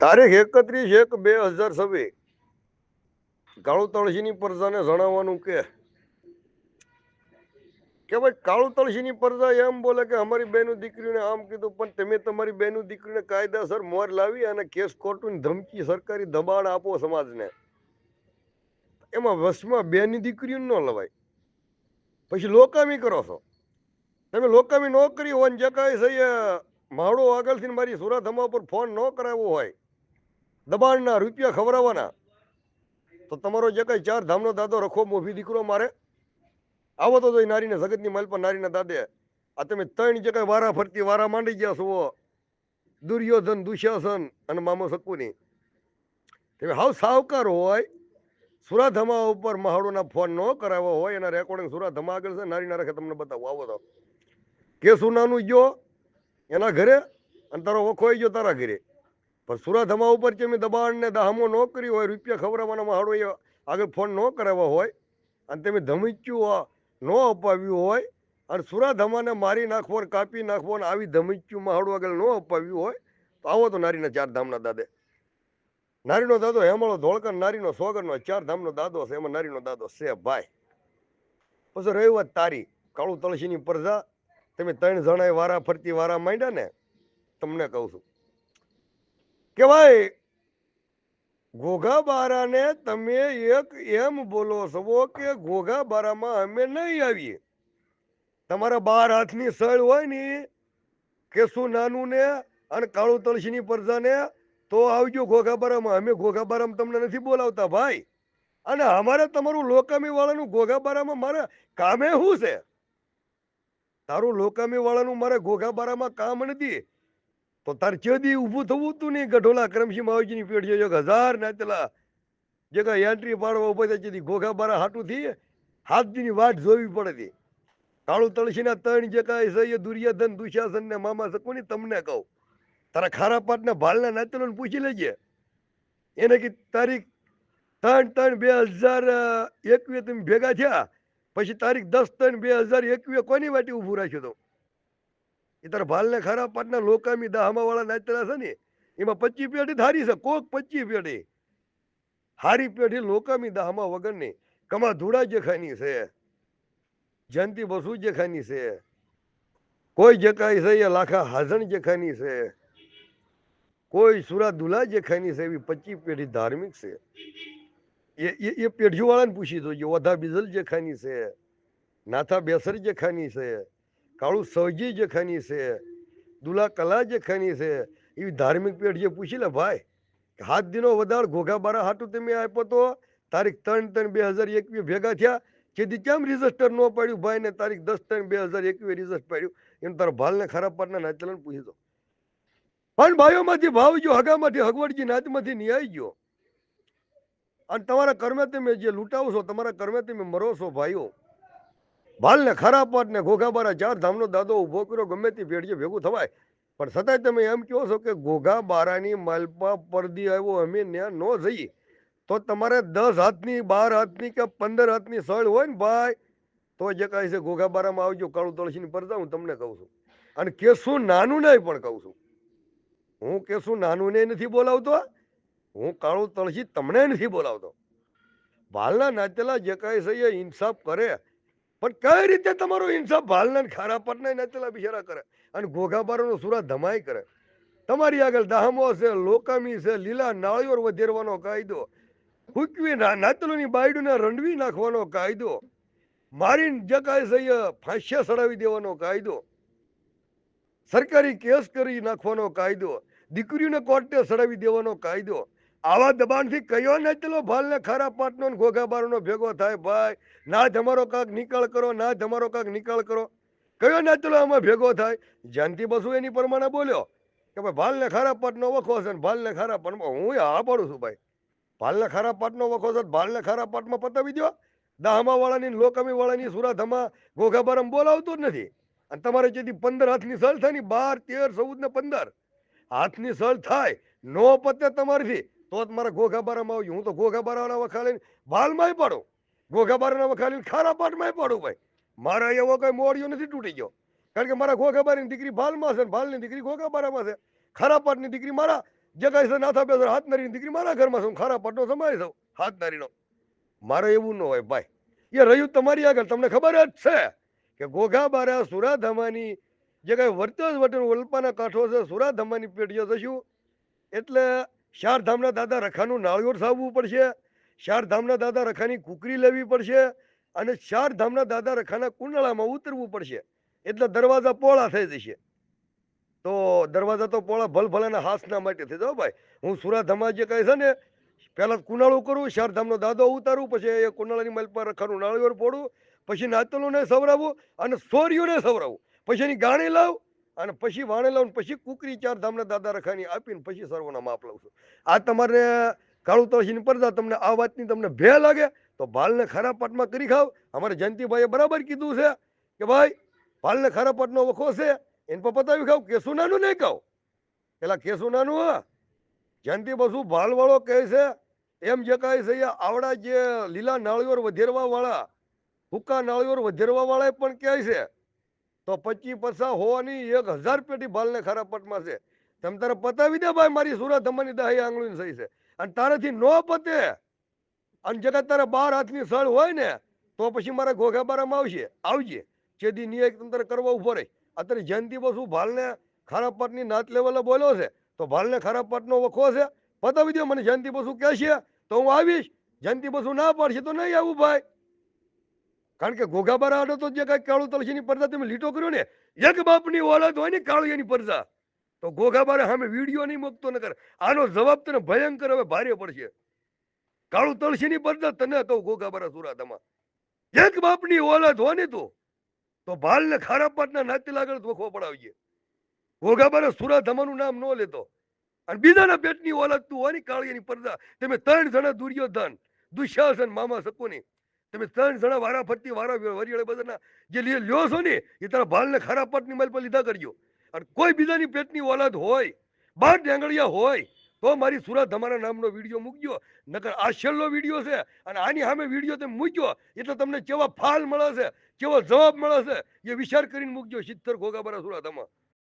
તારીખ એકત્રીસ એક બે હજાર છવ્વીસ. કાળુ તળસીની પ્રજાને જણાવવાનું કે કે ભાઈ કાળુ તળસીની પ્રજા એમ બોલે કે અમારી બેનું દીકરીને આમ કીધું, પણ તમે તમારી બેનું દીકરીને કાયદાસર મોર લાવી અને કેસ કોર્ટની ધમકી સરકારી દબાણ આપો સમાજને. એમાં વસમાં બેની દીકરીઓ ન લવાય. પછી લોકામી કરો છો. તમે લોકામી ન કરી હોય જે કાંઈ છે માવડો આગળથી મારી સુરત હમા ઉપર ફોન ન કરાવવો હોય, દબાણના રૂપિયા ખવડાવવાના, તો તમારો જે કંઈ ચાર ધામનો દાદો રખો મોભી દીકરો મારે, આવો તો જોઈ નારીને જગતની માલ પર નારીના દાદે, આ તમે ત્રણ જે કાંઈ વારા ફરતી વારા માંડી ગયા છો, દુર્યોધન, દુશાસન અને મામો શકુની તમે હાવ સાવકાર હોય સુરાધમા ઉપર મહાડોના ફોન ન કરાવ્યો હોય, એના રેકોર્ડિંગ સુરાધમા આગળ છે, નારીના રખે તમને બતાવો, આવો તો. કે સુનાનું ગયો એના ઘરે અને તારો ઓખો ગયો તારા ઘરે. પણ સુરાધમા ઉપર તમે દબાણ ને દામો ન કર્યું હોય, રૂપિયા ખવડાવવાના મહાડો એ આગળ ફોન ન કરાવ્યો હોય, અને તમે ધમચ્યું ન અપાવ્યું હોય, અને સુરાધમાને મારી નાખવો કાપી નાખવો ને આવી ધમચ્યું માડું આગળ ન અપાવ્યું હોય, તો આવો તો નારીના ચાર ધામના દાદે. નારીનો દાદો હેમળો ધોળકર, નારીનો સોગરનો ચાર ધામનો દાદો છે, એમાં નારીનો દાદો છે ભાઈ. પછી રહ્યું વાત તારી કાળુ તળસીની પ્રજા તમે ત્રણ જણાએ વારા ફરતી વારા માંડ્યા ને, તમને કહું છું કે ભાઈ ઘોઘા બારાને તમે એક એમ બોલો છો કે ઘોઘા બારામાં અમે નહીં આવીએ. તમારા બાર હાથની સળ હોય ને કે શું નાનું ને અને કાળુ તળસીની પરજાને, તો આવજો ઘોઘાબારામાં. અમે ઘોઘાબારામાં તમને નથી બોલાવતા ભાઈ. અને અમારે તમારું લોકામી વાળાનું ઘોઘાબારામાં મારે કામે શું છે? તારું લોકામી વાળાનું મારે ઘોઘાબારામાં કામ નથી. તો તાર ચેદી ઊભું થવું તું નહીં? ગઢોલા કરમસિંહ માવજીની પેઢીએ છે. હજાર નાચેલા જે કાંઈ એન્ટ્રી પાડવા ઊભા થાય ચેદી ઘોઘાબારા હાટું થઈ હાથ દીની વાટ જોવી પડે હતી કાળુ તળસીના ત્રણ જે કાંઈ સહ્ય દુર્યોધન, દુશાસન ને મામા શકુની તમને કહું? તારા ખારા પાટના ભાલના નાચલોને પૂછી લેજે. એને કે તારીખ ત્રણ ત્રણ બે હજાર એકવીસ ભેગા થયા? પછી તારીખ દસ ત્રણ બે હજાર એકવીસ કોની વાટી ઊભું રાખ્યું તો એ તારા ભાલને ખરા પાટના લોકામી દાહમા વાળા નાચેલા છે ને, એમાં પચી પેઢી ધારી છે, કોક પચી પેઢી. હારી પેઢી લોકામી દાહમા વગરની, કમા ધૂળા જેખાની છે, જયંતિ બસુ જેખાની છે, કોઈ જકાઈ છે એ લાખા હાજણ જેખાની છે, કોઈ સુરા દુલા જેખાની છે એવી પચી પેઢી ધાર્મિક છે. એ એ એ પેઢીવાળાને પૂછી જોજો વધા બીજલ જેખાની છે, નાથા બેસર જેખાની છે, કાળુ સવજી જેખાની છે, દુલા કલા જખાની છે, એવી ધાર્મિક પેઢીએ પૂછી લે, ભાઈ, હાથ દિનો વધાર ઘોઘા બારા હાટું તમે આપ્યો તો? તારીખ ત્રણ ત્રણ બે હજાર એકવીસ ભેગા થયા? જેથી કેમ રજિસ્ટર ન પાડ્યું ભાઈ ને તારીખ દસ ત્રણ બે હજાર એકવીસ રજિસ્ટર પાડ્યું. એમ તારા ભાલને ખરાબ પાડના નાચલન પૂછી દો. પણ ભાઈઓમાંથી ભાવજો, હગામાંથી હગવડજી, નાચમાંથી નિહાઈ ગયો અને તમારા કર્મે તમે જે લૂંટાવો છો, તમારા કર્મે તમે મરો છો, ભાઈઓ. ભાલને ખરા પાટ ને ઘોઘાબારા ચાર ધામનો દાદો ઊભો કર્યો, ગમે તે ભેળીએ ભેગું થવાય. પણ છતાંય તમે એમ કહો છો કે ઘોઘાબારાની માલપા પરદી આવ્યો, અમે ત્યાં ન જઈએ. તો તમારે દસ હાથની, બાર હાથની કે પંદર હાથની સળ હોય ને ભાઈ, તો જે કાંઈ છે ઘોઘા બારામાં આવજો, કાળું તુલસીની પરદા હું તમને કહું છું. અને કેશું નાનું નહીં પણ કહું છું. હું કેશું નાનું ને નથી બોલાવતો હું કાળું તળસી તમને નથી બોલાવતો. ભાલના નાચેલા જે કાંઈ છે ઇન્સાફ કરે. પણ કઈ રીતે તમારો ઇન્સાફ ભાલના ખારા પટના નાચેલા બિચારા કરે? અને ઘોઘાબારોનો સુરા ધમાઈ કરે? તમારી આગળ દાહમો છે, લોકામી છે, લીલા નાળિયોર વધેરવાનો કાયદો ફૂકવી નાતલોની બાયડુને રંડવી નાખવાનો કાયદો, મારીને જે કાંઈ છે એ ફાંસ્યા સડાવી દેવાનો કાયદો, સરકારી કેસ કરી નાખવાનો કાયદો, દીકરીઓને કોર્ટે સડાવી દેવાનો કાયદો આવા દબાણથી કયો નાચેલો ભાલને ખરા પાટનો ને ઘોઘા બારનો ભેગો થાય? ભાઈ, ના તમારો કાંક નિકાલ કરો, ના તમારો કાંક નિકાલ કરો. કયો નાચેલો આમાં ભેગો થાય? જાનતી બસુ એની પ્રમાણે બોલ્યો કે ભાઈ, ભાલને ખરા પાટનો વખો છે ને ભાલને ખરા પાટમાં હું હા પાડું છું ભાઈ. ભાલને ખરા પાટનો વખો છે ભાલને ખરા પાટમાં પતાવી દો દાહમા વાળાની લોકમી વાળાની સુરાધમા ઘોઘા બારમ બોલાવતું જ નથી. અને તમારે જેથી પંદર હાથની સળ થાય ને બાર, તેર, ચૌદ ને પંદર. હાથની સળ થાય, નો પતે તમારથી. તો જ મારા ઘોઘા બારામાં આવ્યું. હું તો ઘોઘા બારાના વખાલીને ભાલમાંય પાડું. ઘોઘા બારાના વખાલીને ખારા પાટમાંય પાડું ભાઈ. મારા એવો કઈ મોડિયો નથી તૂટી ગયો. કારણ કે મારા ઘોઘા બારીની દીકરી ભાલમાં છે ભાલની દીકરી ઘોઘાબારામાં છે. ખારા પાટની દીકરી મારા જે કાંઈ છે નાથા બેસર હાથ નારીની દીકરી મારા ઘરમાં છું. ખારા પાટનો સમાય છું હાથ નારીનો મારે એવું ન હોય ભાઈ. એ રહ્યું તમારી આગળ. તમને ખબર જ છે કે ઘોઘાબારા સુરાધામાની જે કાંઈ વર્તસ વટન વલપાના કાંઠો છે, સુરાધામાની પેઢીઓ જશું એટલે ચાર ધામના દાદા રખાનું નાળિયોર સાવવું પડશે ચારધામના દાદા રખાની કુકરી લેવી પડશે અને ચારધામના દાદા રખાના કુંડળામાં ઉતરવું પડશે. એટલે દરવાજા પોળા થઈ જશે. તો દરવાજા તો પોળા ભલભલાના હાસના માટે થઈ જાઓ ભાઈ. હું સુરાધામમાં જે કહે છે ને, પહેલાં કુનાળું કરું, શારધામનો દાદો ઉતારું, પછી એ કુનાળાની મલ પર રખાનું નાળિયોર ફોડું, પછી નાતલોને સવરાવું અને સોરીઓને સવરાવું, પછી એની ગાણી લાવ અને પછી વાણે લાવું પછી કુકરી ચાર ધામને દાદા રખાની આપીને પછી સર્વના માપ લઉં છું. આ તમારે કાળુ તળસીની પડદા તમને આ વાતની તમને ભે લાગે તો ભાલને ખરા પાટમાં કરી ખાવ. અમારે જયંતિભાઈએ બરાબર કીધું છે કે ભાઈ, ભાલને ખરા પાટનો વખો છે, એને પર પતાવી ખાવ. કેસુ નાનું નહીં ખાવ પેલા કેસુ નાનું હા. જયંતિ બસુ ભાલવાળો કહે છે, એમ જે કહે છે એ આવડા જે લીલા નાળિયોર વધેરવા વાળા હુક્કા નાળિયોર વધેરવા વાળા પણ કહે છે તો પચીસ પૈસા હોવાની એક હજાર પેટી ભાલને ખરા પટમાં છે. તમે તારે પતાવી દે ભાઈ મારી સુરત અમારી દહી આંગળી સહી છે. અને તારાથી ન પતે. અને જગત તારે બાર હાથની સળ હોય ને, તો પછી મારા ઘોઘા બારામાં આવશે આવજે ચેદી નિયક તંત્ર કરવા ઊભો રહે. અત્યારે જયંતિ બસુ ભાલને ખરાબ પટની નાત લેવલે બોલ્યો છે, તો ભાલને ખરાબ પટનો વખો છે. પતાવી દો મને જયંતિ બસુ કહેશે, તો હું આવીશ. જયંતિ બસુ ના પાડશે તો નહીં આવું ભાઈ. કારણ કે ઘોઘા બારા આડો તો જે કાંઈ કાળુ તલસીની પડદા તમે લીટો કર્યો ને, એક બાપની ઓલાદ હોય ને કાળુયાની પડદા તો ઘોઘા બારે સામે વીડિયો નહીં મૂકતો ન કર. આનો જવાબ તને ભયંકર હવે ભારે પડશે. કાળુ તલસીની પડદા તને કહું ઘોઘા બારા સુરાતામાં. એક બાપની ઓલાદ હોય ને તું, તો બાલ ને ખારા પાટના નાતી લાગણ ધોખો પડાવીએ ઘોઘા બારા સુરાધામાનું નામ ન લેતો. અને બીજાના પેટની ઓલાદ તું હોય ને કાળિયાની પડદા તમે ત્રણ જણા દુર્યોધન, દુશાસન, મામા શકુની તમે ત્રણ જણા વારા ફરતી વારા વરિયાળે બધાના જે લ્યો છો ને, એ તારા ભાલને ખરા પટની માલ પર લીધા કરજો. અને કોઈ બીજાની પેટની ઓલાદ હોય, બાર ડેંગળિયા હોય, તો મારી સુરત તમારા નામનો વીડિયો મૂકજો. નકર આ છેલ્લો વીડિયો છે, અને આની સામે વીડિયો તમે મૂક્યો, એટલે તમને કેવા ફાલ મળે છે, કેવો જવાબ મળે છે, એ વિચાર કરીને મૂકજો, સિત્તર ઘોઘા બરા